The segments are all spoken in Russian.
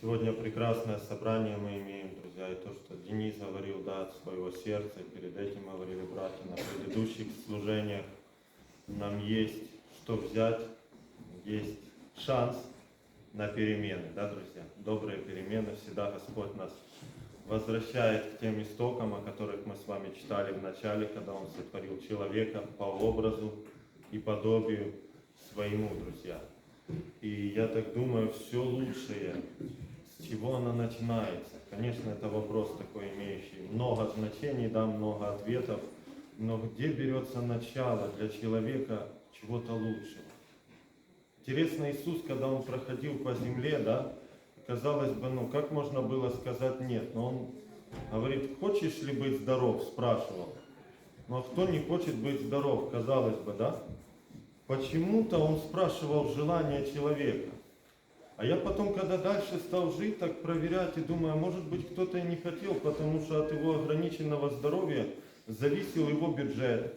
Сегодня прекрасное собрание мы имеем, друзья, и то, что Денис говорил, да, от своего сердца, перед этим говорили братья на предыдущих служениях, нам есть что взять, есть шанс на перемены, да, друзья? Добрые перемены, всегда Господь нас возвращает к тем истокам, о которых мы с вами читали в начале, когда Он сотворил человека по образу и подобию своему, друзья. И я так думаю, все лучшее, чего она начинается. Конечно, это вопрос такой, имеющий много значений, да, много ответов, но где берется начало для человека чего-то лучшего? Интересно, Иисус, когда Он проходил по земле, да, казалось бы, ну, как можно было сказать нет? Но Он говорит, хочешь ли быть здоров? Спрашивал. Ну, а кто не хочет быть здоров, казалось бы, да? Почему-то он спрашивал желание человека. А я потом, когда дальше стал жить, так проверять и думаю, а может быть кто-то и не хотел, потому что от его ограниченного здоровья зависел его бюджет.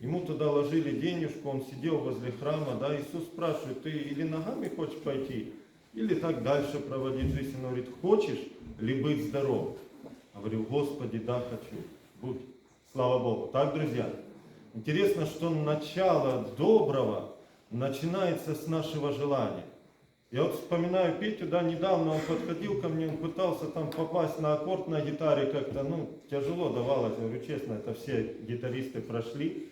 Ему туда ложили денежку, он сидел возле храма, да, Иисус спрашивает, ты или ногами хочешь пойти, или так дальше проводить жизнь. Он говорит, хочешь ли быть здоров? Я говорю, Господи, да, хочу. Будь. Слава Богу. Так, друзья? Интересно, что начало доброго начинается с нашего желания. Я вот вспоминаю Петю, да, недавно он подходил ко мне, он пытался там попасть на аккорд на гитаре как-то, ну, тяжело давалось, я говорю честно, это все гитаристы прошли.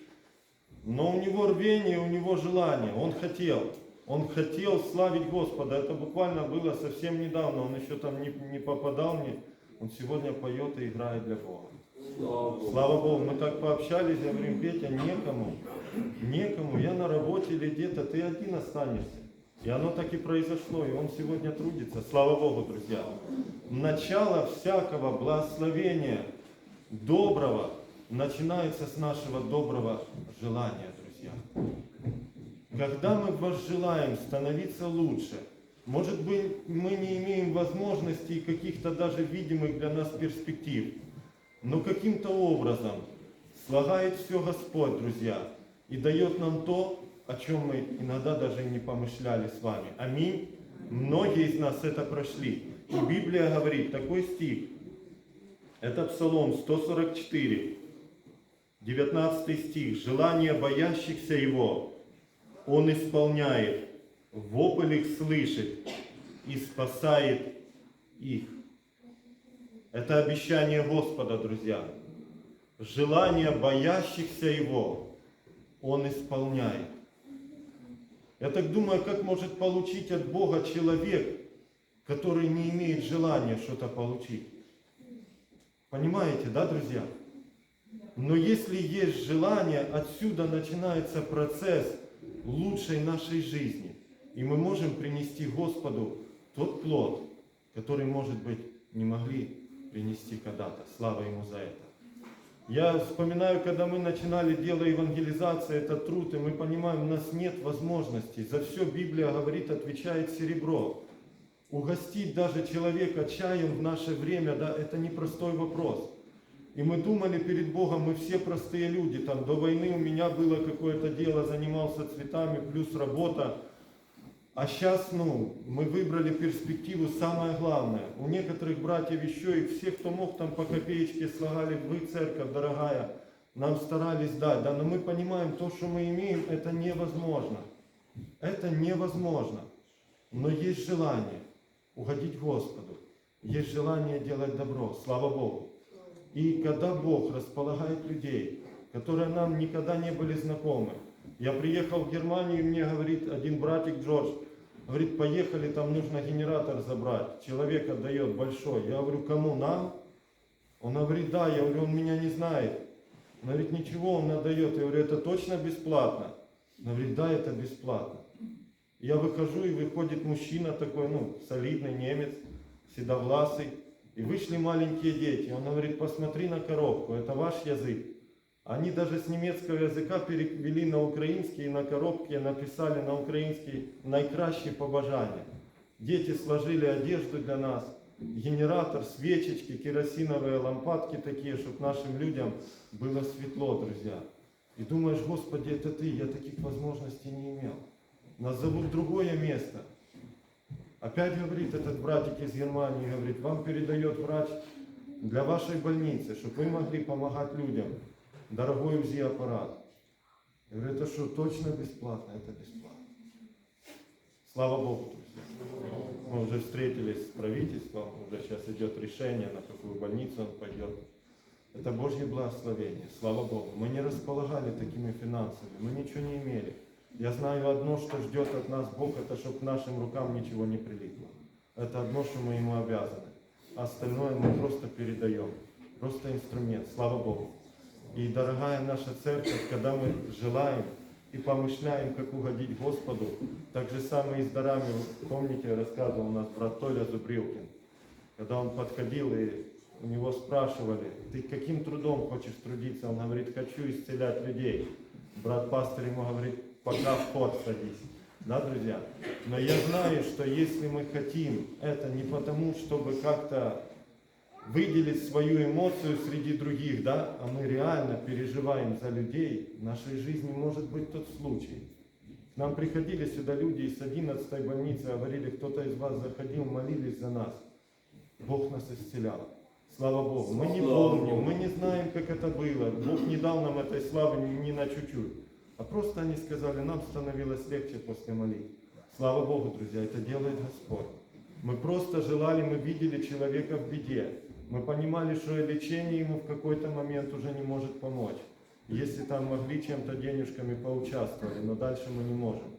Но у него рвение, у него желание, он хотел. Он хотел славить Господа. Это буквально было совсем недавно, он еще там не, не попадал мне. Он сегодня поет и играет для Бога. Слава Богу, мы так пообщались, я говорю, Петя, некому, некому, я на работе или где-то, ты один останешься. И оно так и произошло, и он сегодня трудится. Слава Богу, друзья. Начало всякого благословения доброго начинается с нашего доброго желания, друзья. Когда мы возжелаем становиться лучше, может быть, мы не имеем возможностей и каких-то даже видимых для нас перспектив, но каким-то образом слагает все Господь, друзья, и дает нам то, о чем мы иногда даже не помышляли с вами. Аминь. Многие из нас это прошли. И Библия говорит, такой стих, это Псалом 144, 19 стих. «Желание боящихся Его Он исполняет, вопль их слышит и спасает их». Это обещание Господа, друзья. Желание боящихся Его Он исполняет. Я так думаю, как может получить от Бога человек, который не имеет желания что-то получить. Понимаете, да, друзья? Но если есть желание, отсюда начинается процесс лучшей нашей жизни. И мы можем принести Господу тот плод, который, может быть, не могли принести когда-то. Слава Ему за это. Я вспоминаю, когда мы начинали дело евангелизации, это труд, и мы понимаем, у нас нет возможностей. За все Библия говорит, отвечает серебро. Угостить даже человека чаем в наше время, да, это непростой вопрос. И мы думали перед Богом, мы все простые люди. Там до войны у меня было какое-то дело, занимался цветами, плюс работа. А сейчас, ну, мы выбрали перспективу самое главное. У некоторых братьев еще и все, кто мог, там по копеечке слагали, вы, церковь дорогая, нам старались дать. Да, но мы понимаем, то, что мы имеем, это невозможно. Это невозможно. Но есть желание угодить Господу. Есть желание делать добро. Слава Богу. И когда Бог располагает людей, которые нам никогда не были знакомы, я приехал в Германию, и мне говорит один братик Джордж, говорит, поехали, там нужно генератор забрать. Человек отдает большой. Я говорю, кому, нам? Он говорит, да. Я говорю, он меня не знает. Он говорит, ничего, он отдает. Я говорю, это точно бесплатно? Он говорит, да, это бесплатно. Я выхожу, и выходит мужчина такой, ну, солидный немец, седовласый. И вышли маленькие дети. Он говорит, посмотри на коробку, это ваш язык. Они даже с немецкого языка перевели на украинский, и на коробке написали на украинский «Найкращие побажания». Дети сложили одежду для нас, генератор, свечечки, керосиновые лампадки такие, чтобы нашим людям было светло, друзья. И думаешь, Господи, это Ты, я таких возможностей не имел. Нас зовут другое место. Опять говорит этот братик из Германии, говорит, вам передает врач для вашей больницы, чтобы вы могли помогать людям. Дорогой УЗИ-аппарат. Я говорю, это что, точно бесплатно? Это бесплатно. Слава Богу. Мы уже встретились с правительством, уже сейчас идет решение, на какую больницу он пойдет. Это Божье благословение, слава Богу. Мы не располагали такими финансами, мы ничего не имели. Я знаю одно, что ждет от нас Бог, это чтобы к нашим рукам ничего не прилипло. Это одно, что мы Ему обязаны. А Остальное мы просто передаем. Просто инструмент, слава Богу. И, дорогая наша церковь, когда мы желаем и помышляем, как угодить Господу, так же самое и с дарами. Помните, рассказывал у нас брат Толя Зубрилкин, когда он подходил и у него спрашивали, ты каким трудом хочешь трудиться? Он говорит, хочу исцелять людей. Брат пастор ему говорит, пока в ход садись. Да, друзья? Но я знаю, что если мы хотим это не потому, чтобы как-то выделить свою эмоцию среди других, да, а мы реально переживаем за людей, в нашей жизни может быть тот случай. К нам приходили сюда люди из 11 больницы, говорили, кто-то из вас заходил, молились за нас. Бог нас исцелял. Слава Богу. Мы не помним, мы не знаем, как это было. Бог не дал нам этой славы ни, ни на чуть-чуть. А просто они сказали, нам становилось легче после молитвы. Слава Богу, друзья, это делает Господь. Мы просто желали, мы видели человека в беде. Мы понимали, что лечение ему в какой-то момент уже не может помочь. Если там могли чем-то денежками поучаствовали, но дальше мы не можем,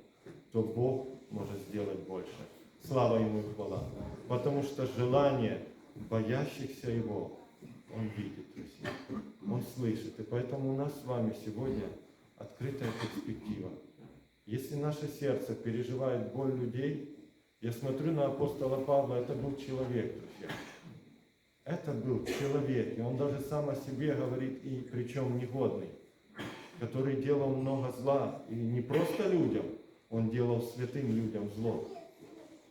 то Бог может сделать больше. Слава Ему и хвала. Потому что желание боящихся Его Он видит, друзья. Он слышит. И поэтому у нас с вами сегодня открытая перспектива. Если наше сердце переживает боль людей, я смотрю на апостола Павла, это был человек, друзья. Это был человек, и он даже сам о себе говорит, и причем негодный, который делал много зла, и не просто людям, он делал святым людям зло.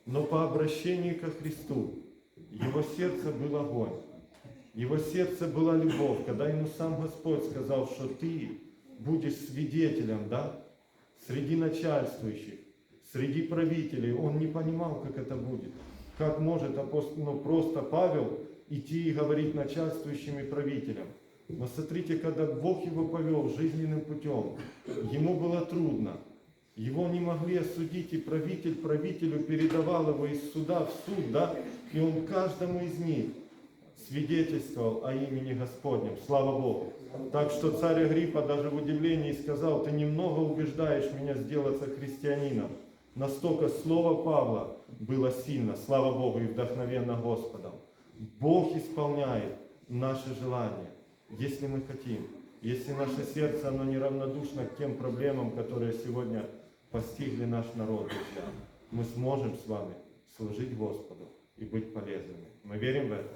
Но по обращению ко Христу его сердце был огонь, его сердце была любовь, когда ему сам Господь сказал, что ты будешь свидетелем, да, среди начальствующих, среди правителей. Он не понимал, как это будет. Как может апостол, ну, просто Павел идти и говорить начальствующим и правителям. Но смотрите, когда Бог его повел жизненным путем, ему было трудно. Его не могли осудить, и правитель правителю передавал его из суда в суд, да, и он каждому из них свидетельствовал о имени Господнем. Слава Богу. Так что царь Агриппа даже в удивлении сказал, ты немного убеждаешь меня сделаться христианином. Настолько слово Павла было сильно, слава Богу, и вдохновенно Господом. Бог исполняет наши желания, если мы хотим. Если наше сердце, оно неравнодушно к тем проблемам, которые сегодня постигли наш народ, друзья, мы сможем с вами служить Господу и быть полезными. Мы верим в это?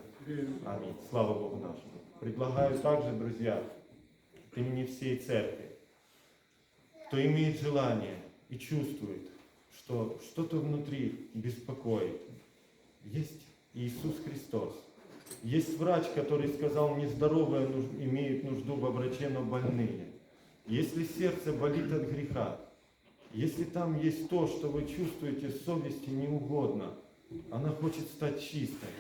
Аминь. Слава Богу нашему. Предлагаю также, друзья, от имени всей церкви, кто имеет желание и чувствует, что что-то внутри беспокоит, есть Иисус Христос. Есть врач, который сказал, нездоровые имеют нужду во враче, но больные. Если сердце болит от греха, если там есть то, что вы чувствуете совести неугодно, она хочет стать чистой.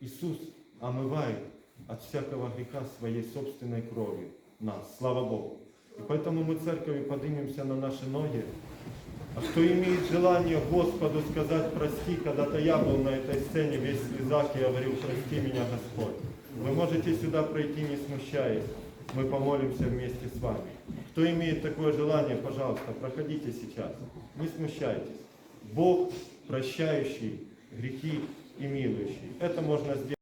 Иисус омывает от всякого греха своей собственной кровью нас. Слава Богу. И поэтому мы церковью поднимемся на наши ноги. А кто имеет желание Господу сказать прости, когда-то я был на этой сцене весь слезах и говорил, прости меня, Господь. Вы можете сюда пройти, не смущаясь. Мы помолимся вместе с вами. Кто имеет такое желание, пожалуйста, проходите сейчас. Не смущайтесь. Бог, прощающий грехи и милующий. Это можно сделать.